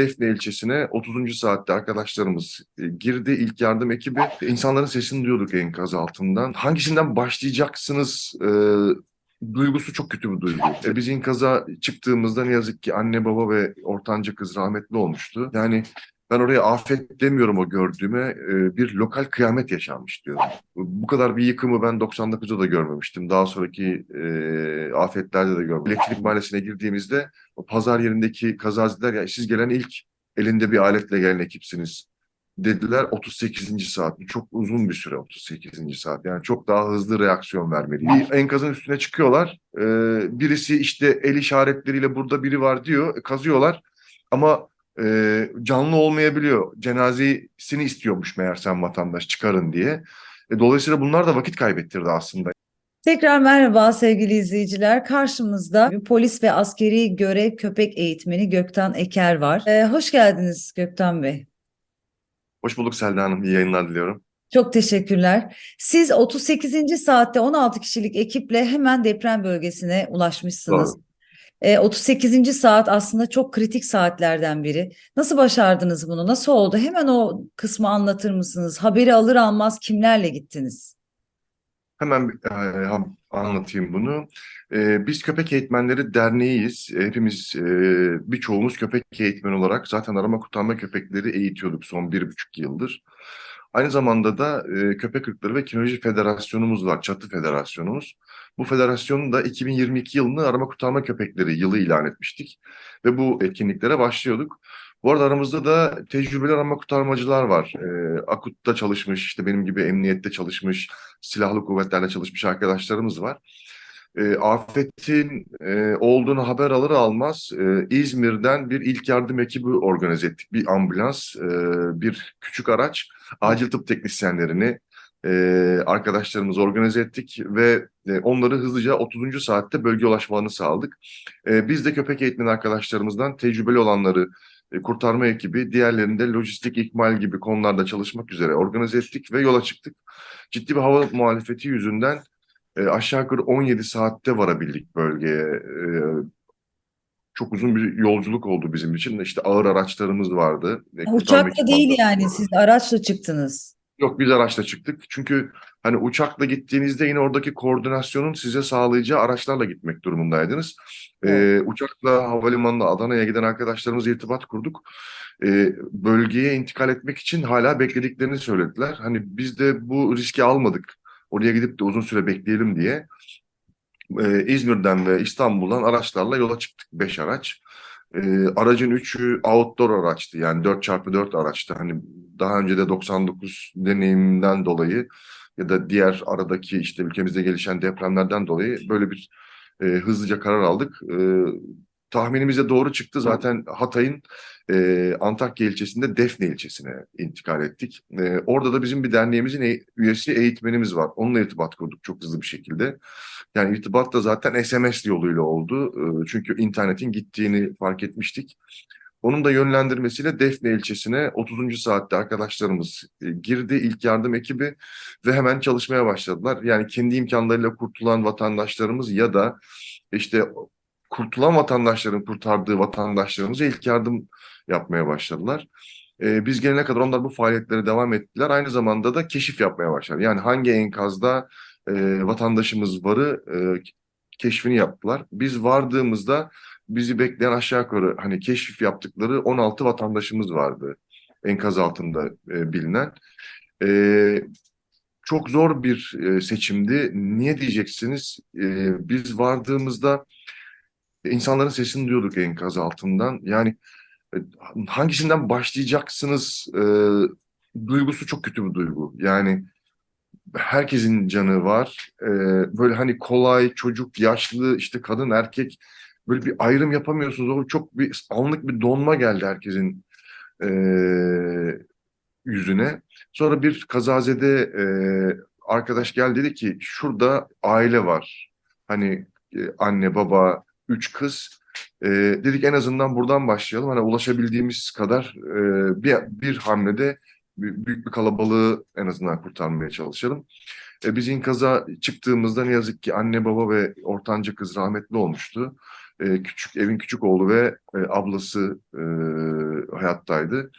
Defne ilçesine 30. saatte arkadaşlarımız e, girdi. İlk yardım ekibi. İnsanların sesini duyuyorduk enkaz altından. Hangisinden başlayacaksınız e, duygusu çok kötü bir duygu. E, biz inkaza çıktığımızda ne yazık ki anne baba ve ortanca kız rahmetli olmuştu. Yani ben oraya afet demiyorum o gördüğüme. e, bir lokal kıyamet yaşanmış diyorum. Bu kadar bir yıkımı ben 99'da da görmemiştim. Daha sonraki e, afetlerde de görmedim. Elektrik mahallesine girdiğimizde o pazar yerindeki kazaziler ya siz gelen ilk elinde bir aletle gelen ekipsiniz dediler 38. saat. Çok uzun bir süre 38. saat. Yani çok daha hızlı reaksiyon vermeli. Bir enkazın üstüne çıkıyorlar. E, birisi işte el işaretleriyle burada biri var diyor. Kazıyorlar ama e, canlı olmayabiliyor. Cenazesini istiyormuş meğersem vatandaş çıkarın diye. E, dolayısıyla bunlar da vakit kaybettirdi aslında. Tekrar merhaba sevgili izleyiciler. Karşımızda polis ve askeri görev köpek eğitmeni Gökten Eker var. Ee, hoş geldiniz Gökten Bey. Hoş bulduk Selda Hanım. İyi yayınlar diliyorum. Çok teşekkürler. Siz 38. saatte 16 kişilik ekiple hemen deprem bölgesine ulaşmışsınız. Doğru. Ee, 38. saat aslında çok kritik saatlerden biri. Nasıl başardınız bunu? Nasıl oldu? Hemen o kısmı anlatır mısınız? Haberi alır almaz kimlerle gittiniz? Hemen e, anlatayım bunu. E, biz Köpek Eğitmenleri Derneği'yiz. E, Hepimiz, e, birçoğumuz köpek eğitmeni olarak zaten arama kurtarma köpekleri eğitiyorduk son bir buçuk yıldır. Aynı zamanda da e, Köpek Irkları ve Kinoloji Federasyonumuz var, çatı federasyonumuz. Bu federasyonun da 2022 yılını arama kurtarma köpekleri yılı ilan etmiştik. Ve bu etkinliklere başlıyorduk. Bu arada aramızda da tecrübeli arama kurtarmacılar var. E, AKUT'ta çalışmış, işte benim gibi emniyette çalışmış, silahlı kuvvetlerle çalışmış arkadaşlarımız var. E, afetin e, olduğunu haber alır almaz e, İzmir'den bir ilk yardım ekibi organize ettik. Bir ambulans, e, bir küçük araç, acil tıp teknisyenlerini e, arkadaşlarımız organize ettik ve e, onları hızlıca 30. saatte bölge ulaşmalarını sağladık. E, biz de köpek eğitmeni arkadaşlarımızdan tecrübeli olanları e, kurtarma ekibi, diğerlerinde lojistik ikmal gibi konularda çalışmak üzere organize ettik ve yola çıktık. Ciddi bir hava muhalefeti yüzünden e, aşağı yukarı 17 saatte varabildik bölgeye. E, çok uzun bir yolculuk oldu bizim için. İşte ağır araçlarımız vardı. E, Uçakla değil yani siz araçla çıktınız. Yok biz araçla çıktık. Çünkü hani uçakla gittiğinizde yine oradaki koordinasyonun size sağlayacağı araçlarla gitmek durumundaydınız. Ee, uçakla havalimanına Adana'ya giden arkadaşlarımızla irtibat kurduk. Ee, bölgeye intikal etmek için hala beklediklerini söylediler. Hani biz de bu riski almadık. Oraya gidip de uzun süre bekleyelim diye. Ee, İzmir'den ve İstanbul'dan araçlarla yola çıktık. Beş araç. Ee, aracın üçü outdoor araçtı. Yani 4x4 araçtı. Hani daha önce de 99 deneyimden dolayı ya da diğer aradaki işte ülkemizde gelişen depremlerden dolayı böyle bir e, hızlıca karar aldık. E, tahminimiz de doğru çıktı. Zaten Hatay'ın e, Antakya ilçesinde Defne ilçesine intikal ettik. E, orada da bizim bir derneğimizin e- üyesi eğitmenimiz var. Onunla irtibat kurduk çok hızlı bir şekilde. Yani irtibat da zaten SMS yoluyla oldu. E, çünkü internetin gittiğini fark etmiştik. Onun da yönlendirmesiyle Defne ilçesine 30. saatte arkadaşlarımız e, girdi, ilk yardım ekibi ve hemen çalışmaya başladılar. Yani kendi imkanlarıyla kurtulan vatandaşlarımız ya da işte kurtulan vatandaşların kurtardığı vatandaşlarımıza ilk yardım yapmaya başladılar. E, biz gelene kadar onlar bu faaliyetlere devam ettiler. Aynı zamanda da keşif yapmaya başladılar. Yani hangi enkazda e, vatandaşımız varı e, keşfini yaptılar. Biz vardığımızda bizi bekleyen aşağı yukarı hani keşif yaptıkları 16 vatandaşımız vardı enkaz altında e, bilinen. E, çok zor bir e, seçimdi. Niye diyeceksiniz? E, biz vardığımızda insanların sesini duyuyorduk enkaz altından. Yani e, hangisinden başlayacaksınız e, duygusu çok kötü bir duygu. Yani herkesin canı var. E, böyle hani kolay, çocuk, yaşlı, işte kadın, erkek böyle bir ayrım yapamıyorsunuz. O çok bir anlık bir donma geldi herkesin e, yüzüne. Sonra bir kazazede e, arkadaş geldi dedi ki şurada aile var. Hani e, anne, baba, üç kız. E, dedik en azından buradan başlayalım. Hani ulaşabildiğimiz kadar e, bir, bir hamlede büyük bir kalabalığı en azından kurtarmaya çalışalım. E, biz inkaza çıktığımızda ne yazık ki anne baba ve ortanca kız rahmetli olmuştu. E, küçük evin küçük oğlu ve e, ablası e, hayattaydı.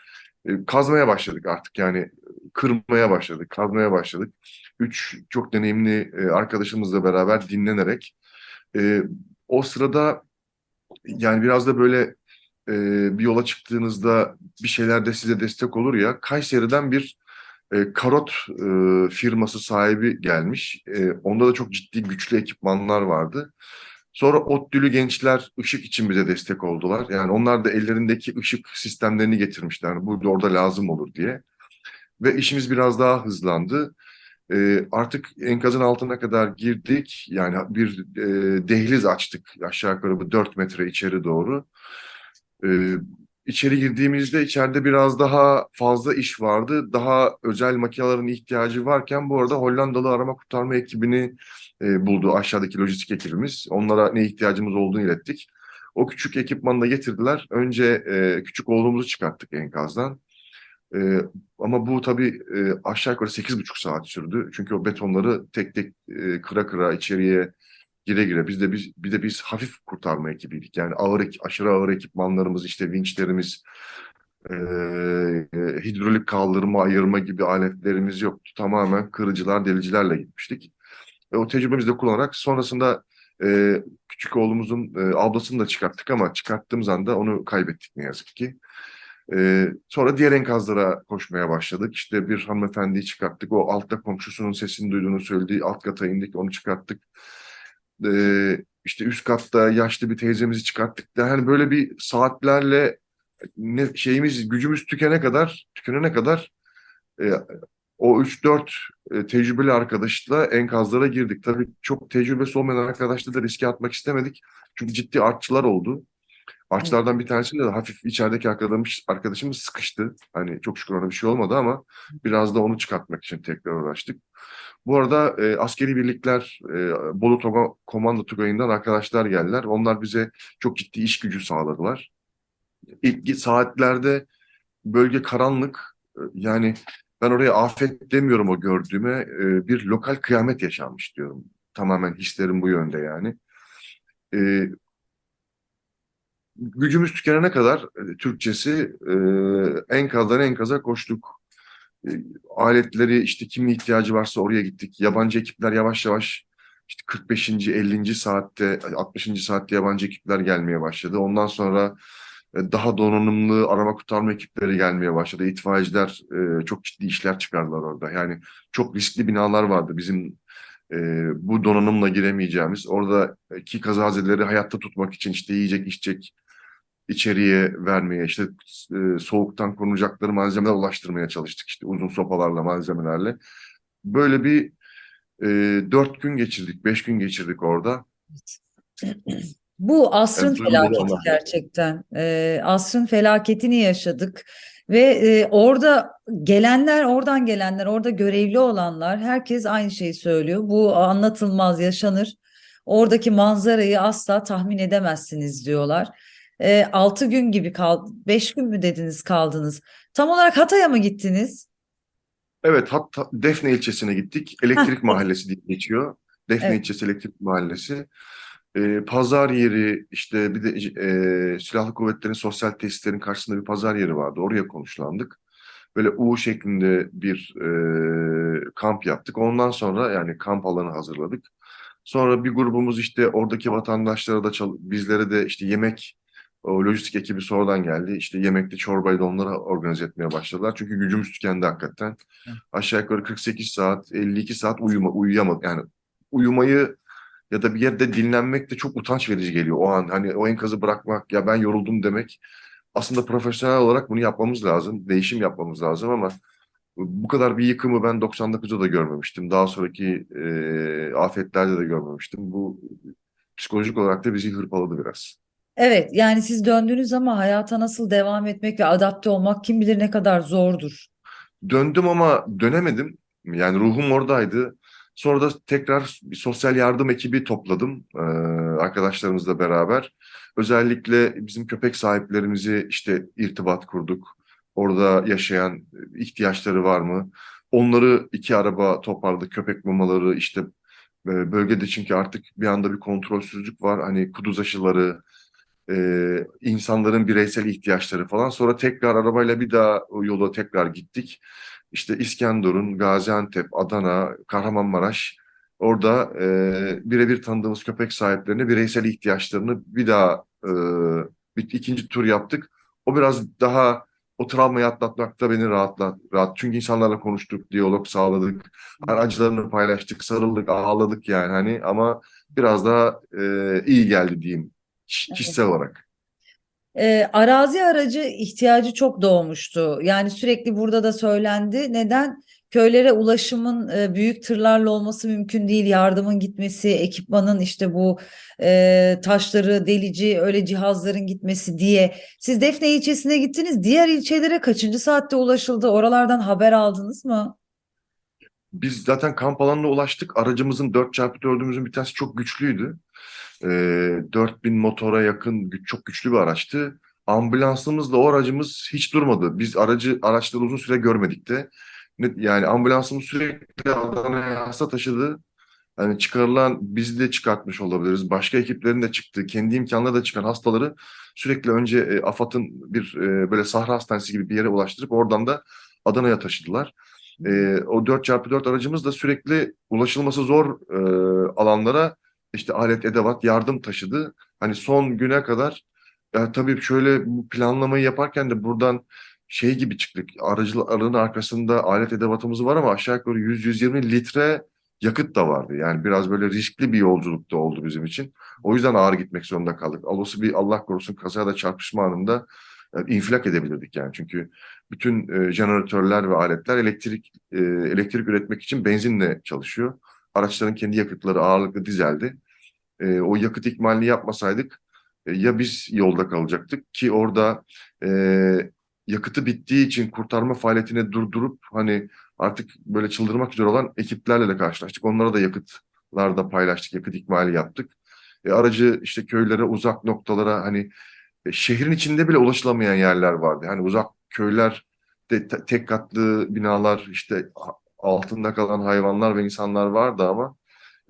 E, kazmaya başladık artık yani kırmaya başladık, kazmaya başladık. Üç çok deneyimli e, arkadaşımızla beraber dinlenerek e, o sırada yani biraz da böyle e, bir yola çıktığınızda bir şeyler de size destek olur ya Kayseri'den bir e, karot e, firması sahibi gelmiş. E, onda da çok ciddi güçlü ekipmanlar vardı. Sonra ODTÜ'lü gençler ışık için bize destek oldular. Yani onlar da ellerindeki ışık sistemlerini getirmişler. Bu da orada lazım olur diye. Ve işimiz biraz daha hızlandı. E, artık enkazın altına kadar girdik. Yani bir e, dehliz açtık aşağı yukarı bu 4 metre içeri doğru. E, içeri girdiğimizde içeride biraz daha fazla iş vardı. Daha özel makinelerin ihtiyacı varken bu arada Hollandalı arama kurtarma ekibini e, buldu aşağıdaki lojistik ekibimiz. Onlara ne ihtiyacımız olduğunu ilettik. O küçük ekipmanı da getirdiler. Önce e, küçük oğlumuzu çıkarttık enkazdan. E, ama bu tabii e, aşağı yukarı 8,5 saat sürdü. Çünkü o betonları tek tek e, kıra kıra içeriye gire gire. Biz de biz bir de biz hafif kurtarma ekibiydik. Yani ağır aşırı ağır ekipmanlarımız işte vinçlerimiz, e, e, hidrolik kaldırma, ayırma gibi aletlerimiz yoktu. Tamamen kırıcılar, delicilerle gitmiştik. Ve o tecrübemizi de kullanarak sonrasında e, küçük oğlumuzun e, ablasını da çıkarttık ama çıkarttığımız anda onu kaybettik ne yazık ki. E, sonra diğer enkazlara koşmaya başladık. İşte bir hanımefendiyi çıkarttık. O altta komşusunun sesini duyduğunu söylediği alt kata indik, onu çıkarttık. E, işte üst katta yaşlı bir teyzemizi çıkarttık. Yani böyle bir saatlerle ne şeyimiz gücümüz tükene kadar tükenene kadar e, o 3-4 e, tecrübeli arkadaşla enkazlara girdik. Tabii çok tecrübesi olmayan arkadaşla da riske atmak istemedik. Çünkü ciddi artçılar oldu. Artçılardan bir tanesinde de hafif içerideki arkadaşımız, arkadaşımız sıkıştı. Hani çok şükür ona bir şey olmadı ama biraz da onu çıkartmak için tekrar uğraştık. Bu arada e, askeri birlikler, e, Bolu Toga, Komando Tugayı'ndan arkadaşlar geldiler. Onlar bize çok ciddi iş gücü sağladılar. İlk saatlerde bölge karanlık. E, Yani ben oraya afet demiyorum o gördüğüme. e, bir lokal kıyamet yaşanmış diyorum. Tamamen hislerim bu yönde yani. E, gücümüz tükenene kadar e, Türkçesi e, enkazdan enkaza koştuk. E, aletleri işte kimin ihtiyacı varsa oraya gittik. Yabancı ekipler yavaş yavaş işte 45. 50. saatte 60. saatte yabancı ekipler gelmeye başladı. Ondan sonra e, daha donanımlı arama kurtarma ekipleri gelmeye başladı. İtfaiyeciler çok ciddi işler çıkardılar orada. Yani çok riskli binalar vardı bizim e, bu donanımla giremeyeceğimiz. Oradaki kazazedeleri hayatta tutmak için işte yiyecek, içecek içeriye vermeye, işte e, soğuktan korunacakları malzemeler ulaştırmaya çalıştık. İşte uzun sopalarla, malzemelerle. Böyle bir e, dört gün geçirdik, beş gün geçirdik orada. Bu asrın Evet, felaketi gerçekten. Ee, asrın felaketini yaşadık ve e, orada gelenler, oradan gelenler, orada görevli olanlar herkes aynı şeyi söylüyor. Bu anlatılmaz, yaşanır. Oradaki manzarayı asla tahmin edemezsiniz diyorlar. Ee, altı gün gibi kaldı, beş gün mü dediniz kaldınız? Tam olarak Hatay'a mı gittiniz? Evet, hatta Defne ilçesine gittik. Elektrik Mahallesi diye geçiyor. Defne Evet. ilçesi Elektrik Mahallesi. Ee, pazar yeri, işte bir de e, Silahlı Kuvvetlerin sosyal tesislerin karşısında bir pazar yeri vardı. Oraya konuşlandık. Böyle U şeklinde bir e, kamp yaptık. Ondan sonra yani kamp alanı hazırladık. Sonra bir grubumuz işte oradaki vatandaşlara da bizlere de işte yemek o lojistik ekibi sonradan geldi. İşte yemekli çorbayı da onlara organize etmeye başladılar. Çünkü gücümüz tükendi hakikaten. Aşağı yukarı 48 saat, 52 saat uyuma, uyuyamadık. Yani uyumayı ya da bir yerde dinlenmek de çok utanç verici geliyor o an. Hani o enkazı bırakmak, ya ben yoruldum demek. Aslında profesyonel olarak bunu yapmamız lazım. Değişim yapmamız lazım ama bu kadar bir yıkımı ben 99'da da görmemiştim. Daha sonraki e, afetlerde de görmemiştim. Bu psikolojik olarak da bizi hırpaladı biraz. Evet, yani siz döndünüz ama hayata nasıl devam etmek ve adapte olmak kim bilir ne kadar zordur. Döndüm ama dönemedim. Yani ruhum oradaydı. Sonra da tekrar bir sosyal yardım ekibi topladım e, arkadaşlarımızla beraber. Özellikle bizim köpek sahiplerimizi işte irtibat kurduk. Orada yaşayan ihtiyaçları var mı? Onları iki araba toparladık. Köpek mamaları işte bölgede çünkü artık bir anda bir kontrolsüzlük var. Hani kuduz aşıları, e, insanların bireysel ihtiyaçları falan. Sonra tekrar arabayla bir daha yola tekrar gittik. İşte İskenderun, Gaziantep, Adana, Kahramanmaraş orada e, birebir tanıdığımız köpek sahiplerine bireysel ihtiyaçlarını bir daha e, bir ikinci tur yaptık. O biraz daha o travmayı atlatmakta beni rahatlat, rahat. Çünkü insanlarla konuştuk, diyalog sağladık, acılarını paylaştık, sarıldık, ağladık yani hani ama biraz daha e, iyi geldi diyeyim kiş- kişisel olarak. Ee, arazi aracı ihtiyacı çok doğmuştu. Yani sürekli burada da söylendi. Neden? Köylere ulaşımın e, büyük tırlarla olması mümkün değil. Yardımın gitmesi, ekipmanın işte bu e, taşları delici öyle cihazların gitmesi diye. Siz Defne ilçesine gittiniz. Diğer ilçelere kaçıncı saatte ulaşıldı? Oralardan haber aldınız mı? Biz zaten kamp alanına ulaştık. Aracımızın 4x4'ümüzün bir tanesi çok güçlüydü. Ee, 4000 motora yakın çok güçlü bir araçtı. Ambulansımızla o aracımız hiç durmadı. Biz aracı araçları uzun süre görmedik de. Yani ambulansımız sürekli Adana'ya hasta taşıdı. Hani çıkarılan biz de çıkartmış olabiliriz. Başka ekiplerin de çıktığı, kendi imkanları da çıkan hastaları sürekli önce e, AFAD'ın bir e, böyle sahra hastanesi gibi bir yere ulaştırıp oradan da Adana'ya taşıdılar. E, o 4x4 aracımız da sürekli ulaşılması zor e, alanlara işte alet edevat yardım taşıdı. Hani son güne kadar ya tabii şöyle planlamayı yaparken de buradan şey gibi çıktık. Aracıların arkasında alet edevatımız var ama aşağı yukarı 100-120 litre yakıt da vardı. Yani biraz böyle riskli bir yolculuk da oldu bizim için. O yüzden ağır gitmek zorunda kaldık. Olası bir Allah korusun kazada çarpışma anında e, infilak edebilirdik yani. Çünkü bütün e, jeneratörler ve aletler elektrik e, elektrik üretmek için benzinle çalışıyor. Araçların kendi yakıtları ağırlıklı dizeldi. E, o yakıt ikmalini yapmasaydık e, ya biz yolda kalacaktık ki orada e, yakıtı bittiği için kurtarma faaliyetini durdurup hani artık böyle çıldırmak üzere olan ekiplerle de karşılaştık. Onlara da yakıtlarda paylaştık, yakıt ikmali yaptık. E, aracı işte köylere, uzak noktalara hani e, şehrin içinde bile ulaşılamayan yerler vardı. Hani uzak köyler de te- tek katlı binalar işte altında kalan hayvanlar ve insanlar vardı ama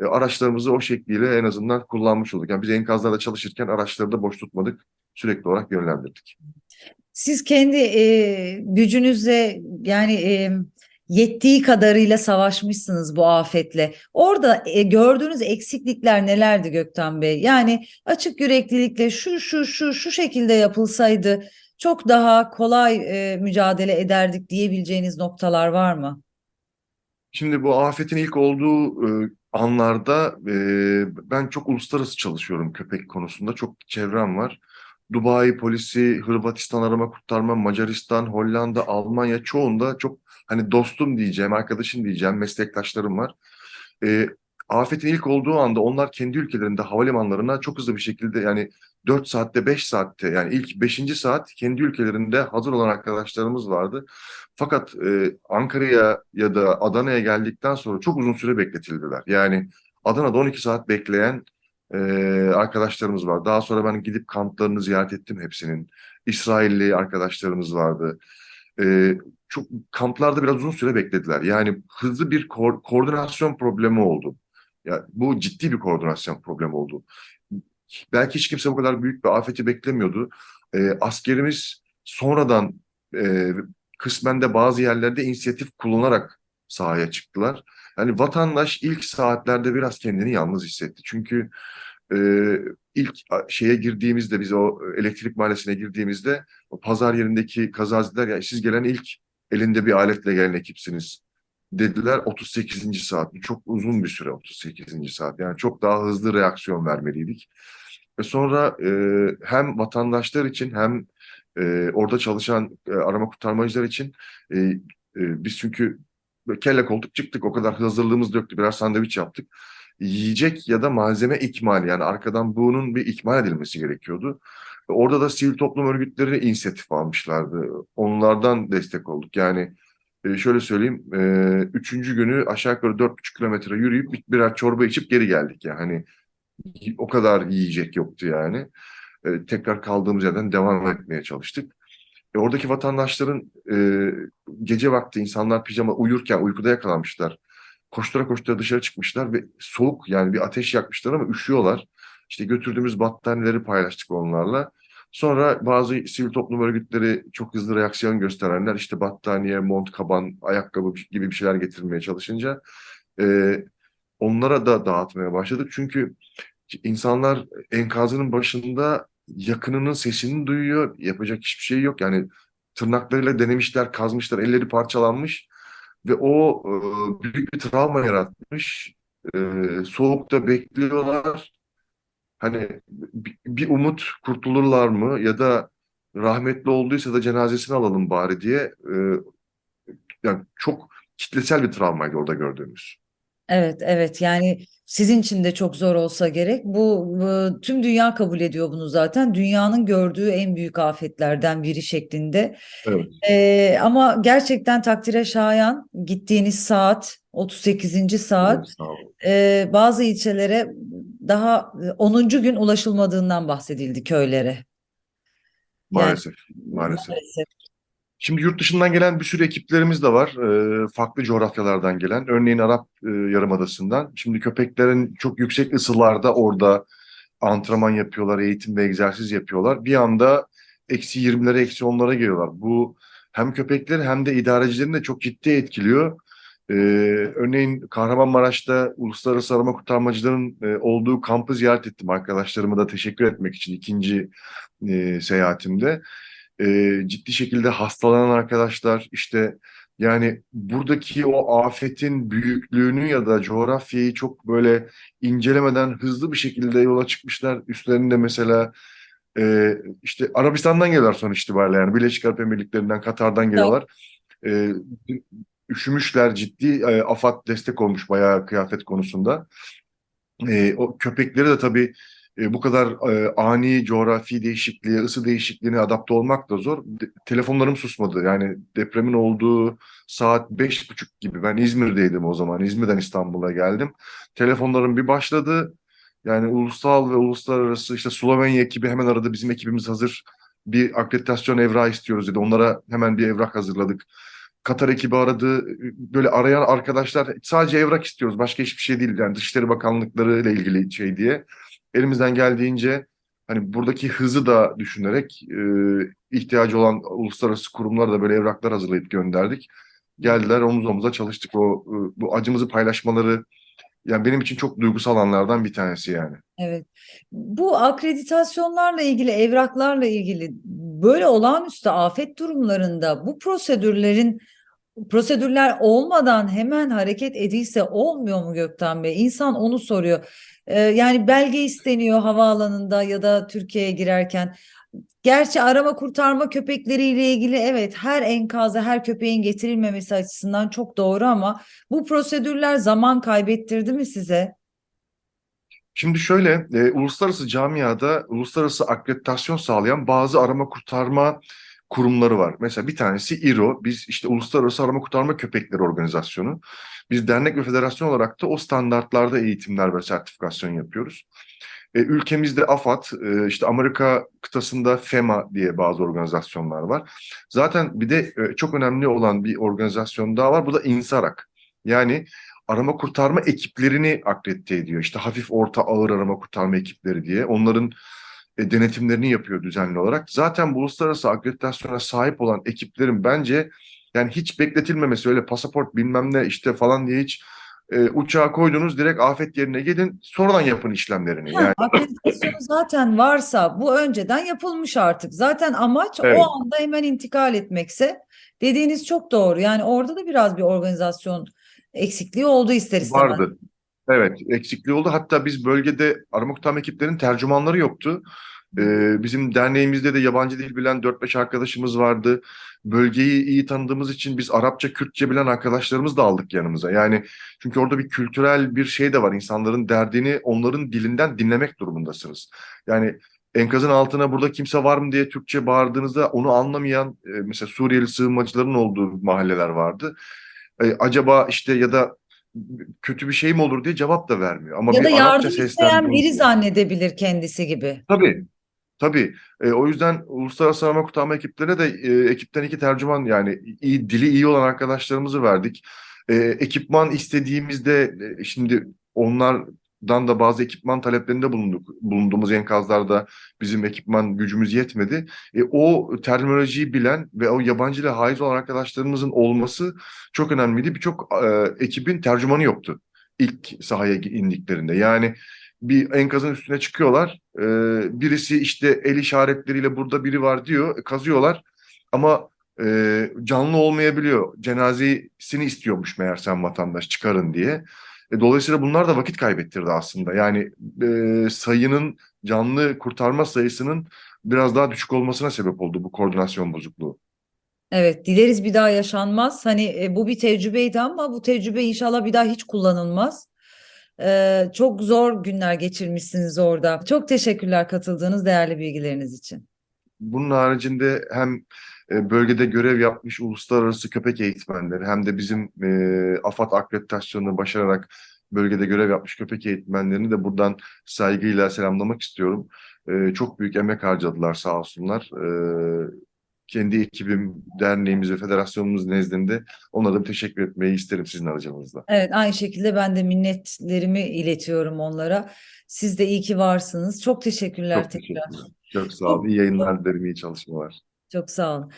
e, araçlarımızı o şekliyle en azından kullanmış olduk. Yani biz enkazlarda çalışırken araçları da boş tutmadık. Sürekli olarak yönlendirdik. Siz kendi e, gücünüzle yani e, yettiği kadarıyla savaşmışsınız bu afetle. Orada e, gördüğünüz eksiklikler nelerdi Gökten Bey? Yani açık yüreklilikle şu şu şu şu şekilde yapılsaydı çok daha kolay e, mücadele ederdik diyebileceğiniz noktalar var mı? Şimdi bu afetin ilk olduğu e, anlarda e, ben çok uluslararası çalışıyorum köpek konusunda. Çok çevrem var. Dubai polisi, Hırvatistan arama kurtarma, Macaristan, Hollanda, Almanya çoğunda çok hani dostum diyeceğim, arkadaşım diyeceğim, meslektaşlarım var. E, afetin ilk olduğu anda onlar kendi ülkelerinde havalimanlarına çok hızlı bir şekilde yani 4 saatte 5 saatte yani ilk 5. saat kendi ülkelerinde hazır olan arkadaşlarımız vardı. Fakat e, Ankara'ya ya da Adana'ya geldikten sonra çok uzun süre bekletildiler. Yani Adana'da 12 saat bekleyen e, arkadaşlarımız var. Daha sonra ben gidip kamplarını ziyaret ettim hepsinin. İsrailli arkadaşlarımız vardı. E, çok kamplarda biraz uzun süre beklediler. Yani hızlı bir ko- koordinasyon problemi oldu. Ya bu ciddi bir koordinasyon problemi oldu. Belki hiç kimse bu kadar büyük bir afeti beklemiyordu. E, askerimiz sonradan e, kısmen de bazı yerlerde inisiyatif kullanarak sahaya çıktılar. Yani vatandaş ilk saatlerde biraz kendini yalnız hissetti. Çünkü e, ilk şeye girdiğimizde biz o elektrik mahallesine girdiğimizde o pazar yerindeki kazaziler ya siz gelen ilk elinde bir aletle gelen ekipsiniz dediler 38. saat. Çok uzun bir süre 38. saat. Yani çok daha hızlı reaksiyon vermeliydik. Ve sonra e, hem vatandaşlar için hem e, orada çalışan e, arama kurtarmacılar için e, e, biz çünkü kelle koltuk çıktık. O kadar hazırlığımız yoktu. Birer sandviç yaptık. Yiyecek ya da malzeme ikmali yani arkadan bunun bir ikmal edilmesi gerekiyordu. Orada da sivil toplum örgütleri inisiyatif almışlardı. Onlardan destek olduk. Yani şöyle söyleyeyim, üçüncü günü aşağı yukarı dört buçuk kilometre yürüyüp bir- birer çorba içip geri geldik. Yani hani o kadar yiyecek yoktu yani. E, tekrar kaldığımız yerden devam etmeye çalıştık. E, oradaki vatandaşların e, gece vakti insanlar pijama uyurken uykuda yakalanmışlar. Koştura koştura dışarı çıkmışlar ve soğuk yani bir ateş yakmışlar ama üşüyorlar. İşte götürdüğümüz battaniyeleri paylaştık onlarla. Sonra bazı sivil toplum örgütleri çok hızlı reaksiyon gösterenler işte battaniye, mont, kaban, ayakkabı gibi bir şeyler getirmeye çalışınca e, onlara da dağıtmaya başladık. Çünkü insanlar enkazının başında yakınının sesini duyuyor. Yapacak hiçbir şey yok. Yani tırnaklarıyla denemişler, kazmışlar, elleri parçalanmış ve o e, büyük bir travma yaratmış. E, soğukta bekliyorlar. Hani bir, umut kurtulurlar mı ya da rahmetli olduysa da cenazesini alalım bari diye e, yani çok kitlesel bir travmaydı orada gördüğümüz. Evet, evet. Yani sizin için de çok zor olsa gerek. Bu, tüm dünya kabul ediyor bunu zaten. Dünyanın gördüğü en büyük afetlerden biri şeklinde. Evet. Ee, ama gerçekten takdire şayan gittiğiniz saat 38. saat Evet, e, bazı ilçelere daha e, 10. gün ulaşılmadığından bahsedildi köylere. Yani Maalesef, maalesef. Şimdi yurt dışından gelen bir sürü ekiplerimiz de var. Ee, farklı coğrafyalardan gelen. Örneğin Arap e, Yarımadası'ndan. Şimdi köpeklerin çok yüksek ısılarda orada antrenman yapıyorlar, eğitim ve egzersiz yapıyorlar. Bir anda eksi 20'lere, eksi 10'lara geliyorlar. Bu hem köpekleri hem de idarecilerini de çok ciddi etkiliyor. Ee, örneğin Kahramanmaraş'ta Uluslararası Arama Kurtarmacıların e, olduğu kampı ziyaret ettim. Arkadaşlarıma da teşekkür etmek için ikinci e, seyahatimde e, ciddi şekilde hastalanan arkadaşlar işte yani buradaki o afetin büyüklüğünü ya da coğrafyayı çok böyle incelemeden hızlı bir şekilde yola çıkmışlar. Üstlerinde mesela e, işte Arabistan'dan geliyorlar sonuç itibariyle yani Birleşik Arap Emirlikleri'nden, Katar'dan geliyorlar. E, üşümüşler ciddi. E, AFAD destek olmuş bayağı kıyafet konusunda. E, o köpekleri de tabii e, bu kadar e, ani coğrafi değişikliğe, ısı değişikliğine adapte olmak da zor. De- telefonlarım susmadı. Yani depremin olduğu saat beş buçuk gibi. Ben İzmir'deydim o zaman. İzmir'den İstanbul'a geldim. Telefonlarım bir başladı. Yani ulusal ve uluslararası işte Slovenya ekibi hemen aradı. Bizim ekibimiz hazır. Bir akreditasyon evrağı istiyoruz dedi. Onlara hemen bir evrak hazırladık. Katar ekibi aradı. Böyle arayan arkadaşlar sadece evrak istiyoruz. Başka hiçbir şey değil. Yani Dışişleri Bakanlıkları ile ilgili şey diye. Elimizden geldiğince hani buradaki hızı da düşünerek e, ihtiyacı olan uluslararası kurumlara da böyle evraklar hazırlayıp gönderdik. Geldiler omuz omuza çalıştık. O e, bu acımızı paylaşmaları yani benim için çok duygusal anlardan bir tanesi yani. Evet. Bu akreditasyonlarla ilgili, evraklarla ilgili böyle olağanüstü afet durumlarında bu prosedürlerin prosedürler olmadan hemen hareket edilse olmuyor mu Gökten Bey? İnsan onu soruyor. Ee, yani belge isteniyor havaalanında ya da Türkiye'ye girerken. Gerçi arama kurtarma köpekleriyle ilgili evet her enkaza her köpeğin getirilmemesi açısından çok doğru ama bu prosedürler zaman kaybettirdi mi size? Şimdi şöyle, e, uluslararası camiada uluslararası akreditasyon sağlayan bazı arama kurtarma kurumları var. Mesela bir tanesi İRO, biz işte Uluslararası Arama Kurtarma Köpekleri Organizasyonu. Biz dernek ve federasyon olarak da o standartlarda eğitimler ve sertifikasyon yapıyoruz. E, ülkemizde AFAD, e, işte Amerika kıtasında FEMA diye bazı organizasyonlar var. Zaten bir de e, çok önemli olan bir organizasyon daha var. Bu da İNSARAK. Yani arama kurtarma ekiplerini akredite ediyor. İşte hafif, orta, ağır arama kurtarma ekipleri diye. Onların e, denetimlerini yapıyor düzenli olarak. Zaten bu uluslararası akreditasyona sahip olan ekiplerin bence yani hiç bekletilmemesi öyle pasaport bilmem ne işte falan diye hiç e, uçağa koydunuz direkt afet yerine gidin sonradan yapın işlemlerini. Ha, Yani akreditasyonu zaten varsa bu önceden yapılmış artık. Zaten amaç Evet. o anda hemen intikal etmekse dediğiniz çok doğru. Yani orada da biraz bir organizasyon eksikliği oldu ister istemez. vardı. Evet eksikliği oldu. Hatta biz bölgede arama kurtarma ekiplerinin tercümanları yoktu. Ee, bizim derneğimizde de yabancı dil bilen 4-5 arkadaşımız vardı. Bölgeyi iyi tanıdığımız için biz Arapça, Kürtçe bilen arkadaşlarımız da aldık yanımıza. Yani çünkü orada bir kültürel bir şey de var. İnsanların derdini onların dilinden dinlemek durumundasınız. Yani enkazın altına burada kimse var mı diye Türkçe bağırdığınızda onu anlamayan e, mesela Suriyeli sığınmacıların olduğu mahalleler vardı. E, acaba işte ya da kötü bir şey mi olur diye cevap da vermiyor. Ama Ya da bir Arapça yardım isteyen seslendirme biri zannedebilir kendisi gibi. Tabii. Tabii. E, o yüzden uluslararası arama kurtarma ekiplerine de e, ekipten iki tercüman yani iyi, dili iyi olan arkadaşlarımızı verdik. E, ekipman istediğimizde e, şimdi onlar dan da bazı ekipman taleplerinde bulunduk. Bulunduğumuz enkazlarda bizim ekipman gücümüz yetmedi. E, o terminolojiyi bilen ve o yabancı dile haiz olan arkadaşlarımızın olması çok önemliydi. Birçok e, ekibin tercümanı yoktu ilk sahaya indiklerinde. Yani bir enkazın üstüne çıkıyorlar. E, birisi işte el işaretleriyle burada biri var diyor. E, kazıyorlar ama e, canlı olmayabiliyor. Cenazesini istiyormuş meğersem vatandaş çıkarın diye. E, dolayısıyla bunlar da vakit kaybettirdi aslında. Yani e, sayının canlı kurtarma sayısının biraz daha düşük olmasına sebep oldu bu koordinasyon bozukluğu. Evet, dileriz bir daha yaşanmaz. Hani e, bu bir tecrübeydi ama bu tecrübe inşallah bir daha hiç kullanılmaz. Ee, çok zor günler geçirmişsiniz orada. Çok teşekkürler katıldığınız değerli bilgileriniz için. Bunun haricinde hem e, bölgede görev yapmış uluslararası köpek eğitmenleri hem de bizim e, AFAD akreditasyonunu başararak bölgede görev yapmış köpek eğitmenlerini de buradan saygıyla selamlamak istiyorum. E, çok büyük emek harcadılar sağ olsunlar. E, kendi ekibim, derneğimiz ve federasyonumuz nezdinde onlara da teşekkür etmeyi isterim sizin aracınızda. Evet, aynı şekilde ben de minnetlerimi iletiyorum onlara. Siz de iyi ki varsınız. Çok teşekkürler Çok tekrar. teşekkürler. Çok sağ olun. İyi yayınlar dilerim, iyi çalışmalar. Çok sağ olun.